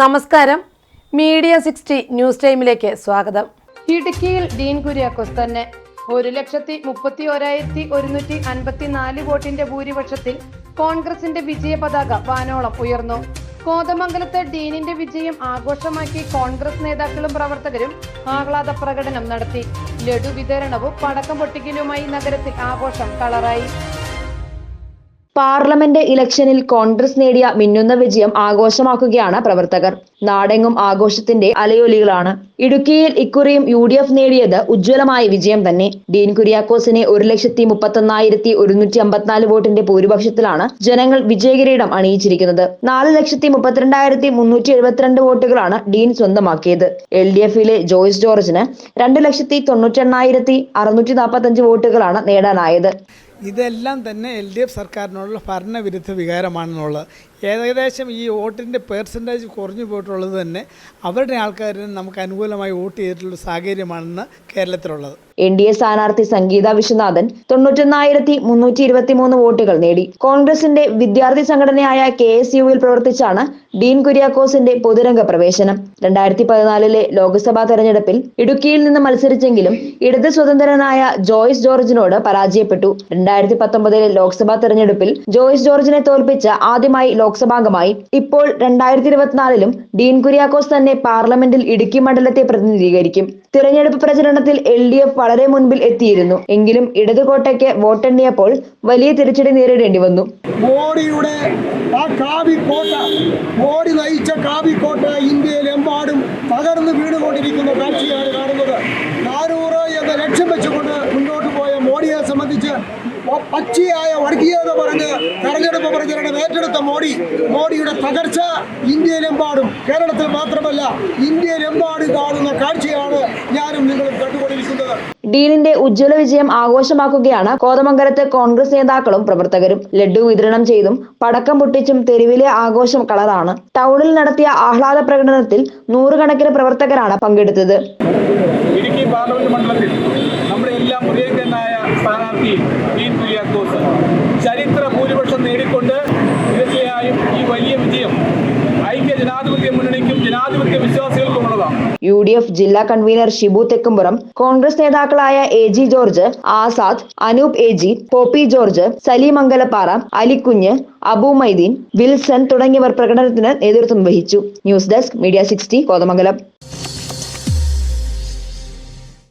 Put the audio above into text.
നമസ്കാരം. Media sixty news ടൈമിലേക്ക് സ്വാഗതം. ഇടുക്കിയിൽ ഡീൻ കുര്യാക്കോസ് തന്നെ ഒരു ലക്ഷത്തി മുപ്പത്തി ഒരായിരത്തി ഒരുന്നൂറ്റി അൻപത്തിനാല് വോട്ടിന്റെ ഭൂരിപക്ഷത്തിൽ കോൺഗ്രസിന്റെ വിജയ പതാക വാനോളം ഉയർന്നു. കോതമംഗലത്ത് ഡീനിന്റെ വിജയം ആഘോഷമാക്കി കോൺഗ്രസ് നേതാക്കളും പ്രവർത്തകരും ആഹ്ലാദ പ്രകടനം നടത്തി. ലഡു വിതരണവും പടക്കം പൊട്ടിക്കലുമായി നഗരത്തിൽ ആഘോഷം കളറായി പാർലമെന്റ് ഇലക്ഷനിൽ കോൺഗ്രസ് നേടിയ മിന്നുന്ന വിജയം ആഘോഷമാക്കുകയാണ് പ്രവർത്തകർ. നാടെങ്ങും ആഘോഷത്തിന്റെ അലയൊലികളാണ്. ഇടുക്കിയിൽ ഇക്കുറിയും യു ഡി എഫ് നേടിയത് ഉജ്ജ്വലമായ വിജയം തന്നെ. ഡീൻ കുര്യാക്കോസിനെ ഒരു ലക്ഷത്തി മുപ്പത്തൊന്നായിരത്തി ഒരുന്നൂറ്റി അമ്പത്തിനാല് വോട്ടിന്റെ ഭൂരിപക്ഷത്തിലാണ് ജനങ്ങൾ വിജയകിരീടം അണിയിച്ചിരിക്കുന്നത്. നാല് ലക്ഷത്തി മുപ്പത്തിരണ്ടായിരത്തി മുന്നൂറ്റി എഴുപത്തിരണ്ട് വോട്ടുകളാണ് ഡീൻ സ്വന്തമാക്കിയത്. എൽ ഡി എഫിലെ ജോയ്സ് ജോർജിന് രണ്ട് ലക്ഷത്തി തൊണ്ണൂറ്റെണ്ണായിരത്തി അറുന്നൂറ്റി നാൽപ്പത്തഞ്ച് വോട്ടുകളാണ് നേടാനായത്. ഇതെല്ലാം തന്നെ എൽ ഡി എഫ് സർക്കാരിനോടുള്ള ഭരണവിരുദ്ധ വികാരമാണെന്നുള്ളത്. ഏകദേശം ഈ വോട്ടിന്റെ പേഴ്സന്റേജ് കുറഞ്ഞു പോയിട്ടുള്ളത് തന്നെ അവരുടെ ആൾക്കാരിന് നമുക്ക് അനുകൂലമായി വോട്ട് ചെയ്തിട്ടുള്ള സാഹചര്യമാണെന്ന് കേരളത്തിലുള്ളത്. എൻ ഡി എ സ്ഥാനാർത്ഥി സംഗീത വിശ്വനാഥൻ തൊണ്ണൂറ്റൊന്നായിരത്തി മുന്നൂറ്റി ഇരുപത്തി മൂന്ന് വോട്ടുകൾ നേടി. കോൺഗ്രസിന്റെ വിദ്യാർത്ഥി സംഘടനയായ കെ എസ് യുവിൽ പ്രവർത്തിച്ചാണ് ഡീൻ കുര്യാക്കോസിന്റെ പൊതുരംഗ പ്രവേശനം. രണ്ടായിരത്തി പതിനാലിലെ ലോക്സഭാ തെരഞ്ഞെടുപ്പിൽ ഇടുക്കിയിൽ നിന്ന് മത്സരിച്ചെങ്കിലും ഇടത് സ്വതന്ത്രനായ ജോയ്സ് ജോർജിനോട് പരാജയപ്പെട്ടു. രണ്ടായിരത്തി പത്തൊമ്പതിലെ ലോക്സഭാ തെരഞ്ഞെടുപ്പിൽ ജോയ്സ് ജോർജിനെ തോൽപ്പിച്ച് ആദ്യമായി ലോക്സഭാംഗമായി. ഇപ്പോൾ രണ്ടായിരത്തി ഇരുപത്തിനാലിലും ഡീൻ കുര്യാക്കോസ് തന്നെ പാർലമെന്റിൽ ഇടുക്കി മണ്ഡലത്തെ പ്രതിനിധീകരിക്കും. തിരഞ്ഞെടുപ്പ് പ്രചരണത്തിൽ എൽ ഡി എഫ് വളരെ മുൻപിൽ എത്തിയിരുന്നു. എങ്കിലും ഇടതുകോട്ടയ്ക്ക് വോട്ടെണ്ണിയപ്പോൾ വലിയ തിരിച്ചടി നേരിടേണ്ടി വന്നു. മോഡിയുടെ ആ കാവിക്കോട്ട മോഡി നയിച്ച കാവിക്കോട്ട ഇന്ത്യയിലെമ്പാടും തകർന്നു വീണുകൊണ്ടിരിക്കുന്ന കാഴ്ചയാണ് കാണുന്നത്. നാനൂറ് എന്ന ലക്ഷ്യം പച്ചയായ വർഗീയത പറഞ്ഞ് തെരഞ്ഞെടുപ്പ് പ്രചരണം ഏറ്റെടുത്ത മോഡി മോഡിയുടെ തകർച്ച ഇന്ത്യയിലെമ്പാടും കേരളത്തിൽ മാത്രമല്ല ഇന്ത്യയിലെമ്പാടും കാണുന്ന കാഴ്ചയാണ് ഞാനും നിങ്ങളും കണ്ടുകൊണ്ടിരിക്കുന്നത്. ഡീനിന്റെ ഉജ്ജ്വല വിജയം ആഘോഷമാക്കുകയാണ് കോതമംഗലത്ത് കോൺഗ്രസ് നേതാക്കളും പ്രവർത്തകരും. ലഡു വിതരണം ചെയ്തും പടക്കം പൊട്ടിച്ചും തെരുവിലെ ആഘോഷം കളറാണ്. ടൗണിൽ നടത്തിയ ആഹ്ലാദ പ്രകടനത്തിൽ നൂറുകണക്കിന് പ്രവർത്തകരാണ് പങ്കെടുത്തത്. ഇടുക്കി പാർലമെന്റ് മണ്ഡലത്തിൽ നമ്മുടെ എല്ലാം പ്രിയങ്കരനായ സ്ഥാനാർത്ഥി കുര്യാക്കോസ് ചരിത്ര ഭൂരിപക്ഷം നേടിക്കൊണ്ട് തീർച്ചയായും ഈ വലിയ വിജയം ഐക്യ ജനാധിപത്യ മുന്നണിക്കും ജനാധിപത്യ വിശ്വാസികൾക്കുമുള്ളതാണ്. യു ഡി എഫ് ജില്ലാ കൺവീനർ ഷിബു തെക്കുംപുറം കോൺഗ്രസ് നേതാക്കളായ A G George Azad Anoop A G Poppy George Saleem Alikunju Abu Maideen Wilson തുടങ്ങിയവർ പ്രകടനത്തിന് നേതൃത്വം വഹിച്ചു. News desk media sixty Kothamangalam.